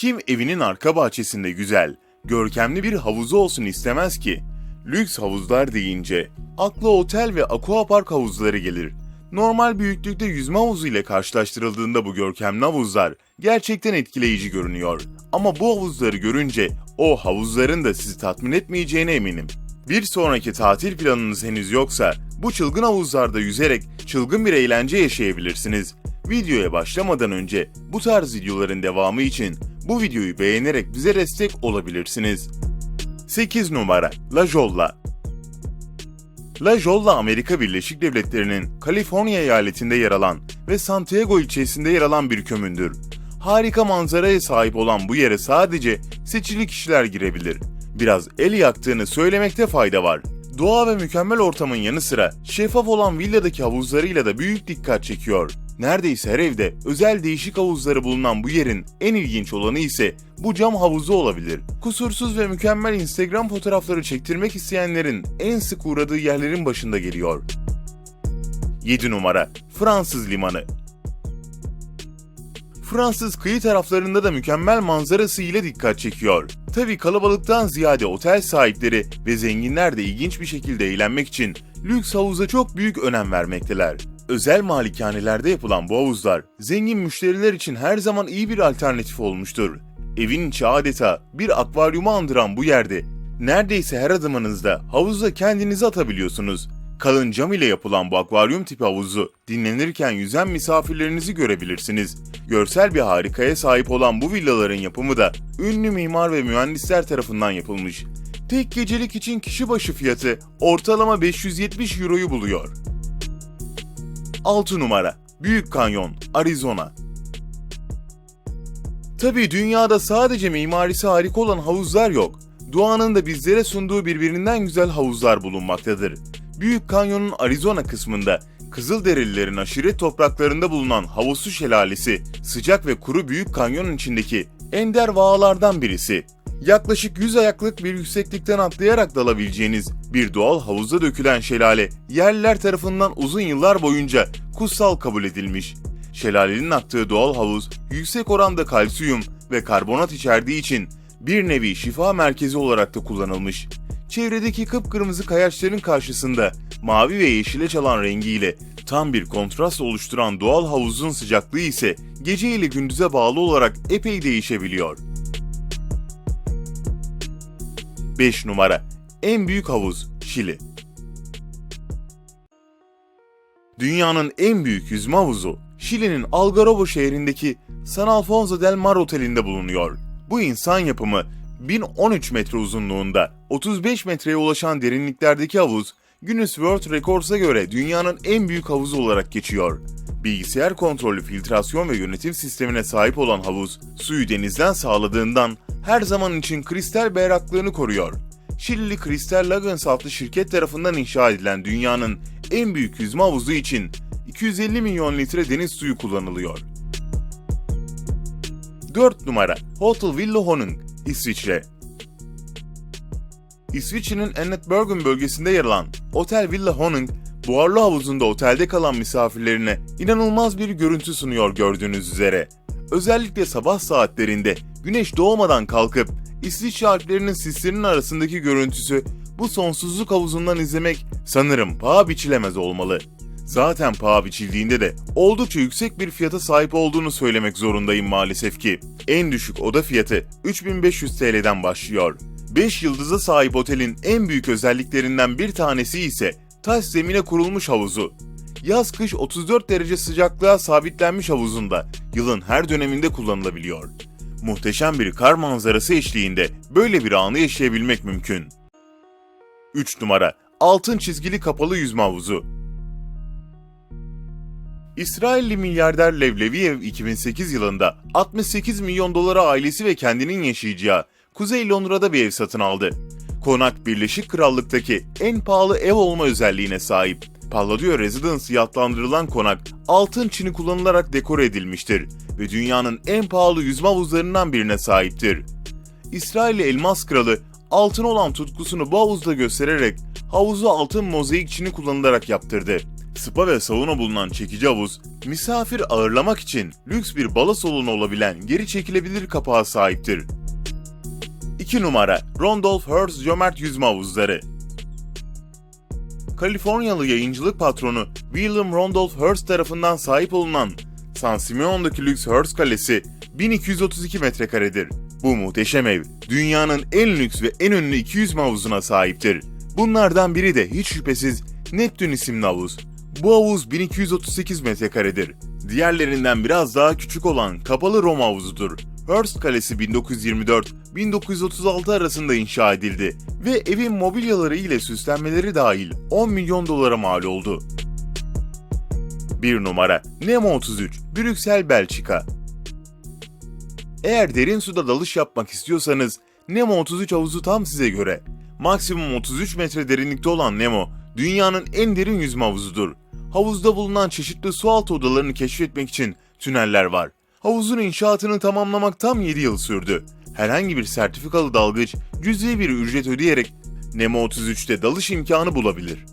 Kim evinin arka bahçesinde güzel, görkemli bir havuzu olsun istemez ki? Lüks havuzlar deyince akla otel ve aquapark havuzları gelir. Normal büyüklükte yüzme havuzu ile karşılaştırıldığında bu görkemli havuzlar gerçekten etkileyici görünüyor. Ama bu havuzları görünce o havuzların da sizi tatmin etmeyeceğine eminim. Bir sonraki tatil planınız henüz yoksa bu çılgın havuzlarda yüzerek çılgın bir eğlence yaşayabilirsiniz. Videoya başlamadan önce bu tarz videoların devamı için bu videoyu beğenerek bize destek olabilirsiniz. 8 numara La Jolla La Jolla Amerika Birleşik Devletleri'nin Kaliforniya eyaletinde yer alan ve Santiago ilçesinde yer alan bir kömündür. Harika manzaraya sahip olan bu yere sadece seçili kişiler girebilir. Biraz el yaktığını söylemekte fayda var. Doğa ve mükemmel ortamın yanı sıra şeffaf olan villadaki havuzlarıyla da büyük dikkat çekiyor. Neredeyse her evde özel değişik havuzları bulunan bu yerin en ilginç olanı ise bu cam havuzu olabilir. Kusursuz ve mükemmel Instagram fotoğrafları çektirmek isteyenlerin en sık uğradığı yerlerin başında geliyor. 7 numara Fransız limanı Fransız kıyı taraflarında da mükemmel manzarası ile dikkat çekiyor. Tabi kalabalıktan ziyade otel sahipleri ve zenginler de ilginç bir şekilde eğlenmek için lüks havuza çok büyük önem vermekteler. Özel malikanelerde yapılan bu havuzlar zengin müşteriler için her zaman iyi bir alternatif olmuştur. Evin içi adeta bir akvaryumu andıran bu yerde neredeyse her adımınızda havuza kendinizi atabiliyorsunuz. Kalın cam ile yapılan bu akvaryum tipi havuzu dinlenirken yüzen misafirlerinizi görebilirsiniz. Görsel bir harikaya sahip olan bu villaların yapımı da ünlü mimar ve mühendisler tarafından yapılmış. Tek gecelik için kişi başı fiyatı ortalama 570 euroyu buluyor. 6 numara Büyük Kanyon, Arizona Tabii dünyada sadece mimarisi harika olan havuzlar yok. Doğanın da bizlere sunduğu birbirinden güzel havuzlar bulunmaktadır. Büyük Kanyon'un Arizona kısmında Kızılderililerin aşiret topraklarında bulunan Havuzsu Şelalesi, sıcak ve kuru Büyük Kanyon'un içindeki ender vağalardan birisi. Yaklaşık 100 ayaklık bir yükseklikten atlayarak dalabileceğiniz bir doğal havuza dökülen şelale, yerliler tarafından uzun yıllar boyunca kutsal kabul edilmiş. Şelalenin aktığı doğal havuz, yüksek oranda kalsiyum ve karbonat içerdiği için bir nevi şifa merkezi olarak da kullanılmış. Çevredeki kıpkırmızı kayaçların karşısında mavi ve yeşile çalan rengiyle tam bir kontrast oluşturan doğal havuzun sıcaklığı ise gece ile gündüze bağlı olarak epey değişebiliyor. 5 numara En büyük havuz Şili Dünyanın en büyük yüzme havuzu Şili'nin Algarrobo şehrindeki San Alfonso del Mar Oteli'nde bulunuyor. Bu insan yapımı 1013 metre uzunluğunda 35 metreye ulaşan derinliklerdeki havuz Guinness World Records'a göre dünyanın en büyük havuzu olarak geçiyor. Bilgisayar kontrollü filtrasyon ve yönetim sistemine sahip olan havuz, suyu denizden sağladığından her zaman için kristal berraklığını koruyor. Şilili Crystal Lagoons adlı şirket tarafından inşa edilen dünyanın en büyük yüzme havuzu için 250 milyon litre deniz suyu kullanılıyor. 4 numara Hotel Villa Honung, İsviçre İsviçre'nin Ennetbergen bölgesinde yer alan Otel Villa Honung, buharlı havuzunda otelde kalan misafirlerine inanılmaz bir görüntü sunuyor gördüğünüz üzere. Özellikle sabah saatlerinde güneş doğmadan kalkıp İsviçre Alplerinin sislerinin arasındaki görüntüsü bu sonsuzluk havuzundan izlemek sanırım paha biçilemez olmalı. Zaten paha biçildiğinde de oldukça yüksek bir fiyata sahip olduğunu söylemek zorundayım maalesef ki. En düşük oda fiyatı 3500 TL'den başlıyor. 5 yıldıza sahip otelin en büyük özelliklerinden bir tanesi ise taş zemine kurulmuş havuzu. Yaz kış 34 derece sıcaklığa sabitlenmiş havuzunda yılın her döneminde kullanılabiliyor. Muhteşem bir kar manzarası eşliğinde böyle bir anı yaşayabilmek mümkün. 3 numara Altın çizgili kapalı yüzme havuzu İsrailli milyarder Lev Leviev 2008 yılında 68 milyon dolara ailesi ve kendinin yaşayacağı Kuzey Londra'da bir ev satın aldı. Konak Birleşik Krallık'taki en pahalı ev olma özelliğine sahip. Palladio Residence adlandırılan konak altın çini kullanılarak dekore edilmiştir ve dünyanın en pahalı yüzme havuzlarından birine sahiptir. İsrailli elmas kralı altın olan tutkusunu bu havuzda göstererek havuzu altın mozaik çini kullanılarak yaptırdı. Spa ve sauna bulunan çekici havuz, misafir ağırlamak için lüks bir balo salonu olabilen geri çekilebilir kapağa sahiptir. 2 numara Randolph Hearst Cömert Yüzme Havuzları Kaliforniyalı yayıncılık patronu William Randolph Hearst tarafından sahip olunan San Simeon'daki lüks Hearst Kalesi 1232 metrekaredir. Bu muhteşem ev dünyanın en lüks ve en ünlü 200 havuzuna sahiptir. Bunlardan biri de hiç şüphesiz Neptün isimli havuz. Bu havuz 1238 metrekaredir. Diğerlerinden biraz daha küçük olan kapalı Roma havuzudur. Hearst Kalesi 1924-1936 arasında inşa edildi ve evin mobilyaları ile süslenmeleri dahil 10 milyon dolara mal oldu. 1 numara Nemo 33 Brüksel Belçika Eğer derin suda dalış yapmak istiyorsanız Nemo 33 havuzu tam size göre. Maksimum 33 metre derinlikte olan Nemo, dünyanın en derin yüzme havuzudur. Havuzda bulunan çeşitli sualtı odalarını keşfetmek için tüneller var. Havuzun inşaatını tamamlamak tam 7 yıl sürdü. Herhangi bir sertifikalı dalgıç cüzi bir ücret ödeyerek Nemo 33'te dalış imkanı bulabilir.